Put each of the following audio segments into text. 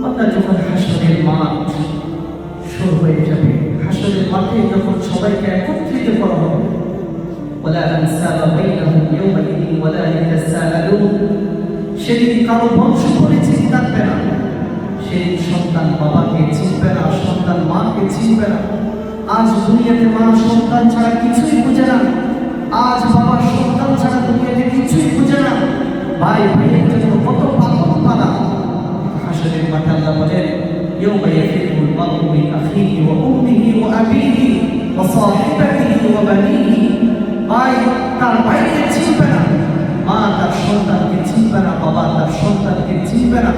বান্দা যখন হাসরের মাঠ শুরু হয়ে যাবে হাসরের মাঠে যখন সবাইকে একত্রিত করা হবে ولا أنساب بينهم يومئذ ولا يتساءلون সেদিন কারো বংশ পরিচিতি থাকবে না সেদিন সন্তান বাবাকে চিনবে না সন্তান মাকে চিনবে না আজ দুনিয়াতে মা সন্তান ছাড়া কিছুই বুঝে না আজ বাবা সন্তান ছাড়া দুনিয়াতে কিছুই বুঝে না ভাই ভাইয়ের জন্য কত أخيه وأمه وأبيه وصاحبته وبنيه ভাই তার ভাইকে চিনবে না মা তার সন্তানকে চিনবে না বাবা তার সন্তানকে চিনবে না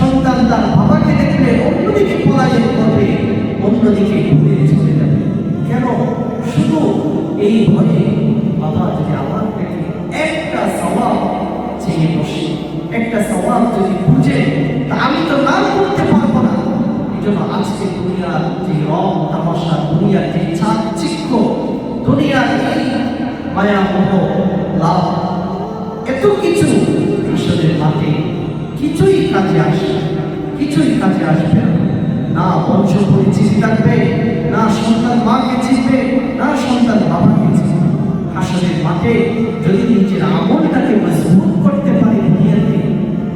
সন্তান তার বাবাকে দেখলে অন্যদিকে পলায়ন করবে অন্যদিকে ঘুরে চলে যাবে কেন শুধু এই ভয়ে বাবা যদি আমার থেকে একটা সওয়াব চেয়ে বসে একটা সওয়াব যদি দুনিয়ার যে রং, তামাশা দুনিয়ার যে চাকচিক্য দুনিয়ার এই মায়া মোহ লাভ। এত কিছু আসলে মাঠে কিছুই কাজে আসে কিছুই কাজে আসবে না। বংশ পরিচিতি থাকবে না সন্তান মাকে চিনবে, না সন্তান বাবাকে চিনবে। হাসনের মাঠে যদি নিজের আমলটাকে মজবুত করতে পারি দুনিয়াতে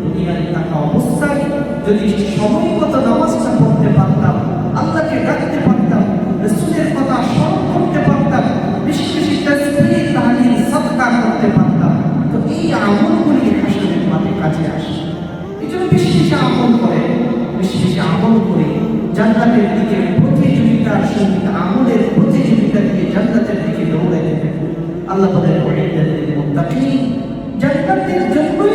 দুনিয়ায় থাকা অবস্থায় যদি সময় মতো নামাজটা পড়তে পারতাম আল্লাহকে ডাকতে পারতাম রসুলের কথা স্মরণ করতে পারতাম বেশি বেশি তসবিহ তাহলিল সদকা করতে পারতাম তো এই আমলগুলি হাসনের মাঠে কাছে আসে, এই জন্য বেশি বেশি আহ্বান করে, বেশি বেশি আমল করে জান্নাতের দিকে, প্রতিযোগিতার সংগীত আমলের প্রতিযোগিতা দিকে, জান্নাতের দিকে দৌড়ে দেবে আল্লাহ তাদের জান্নাতের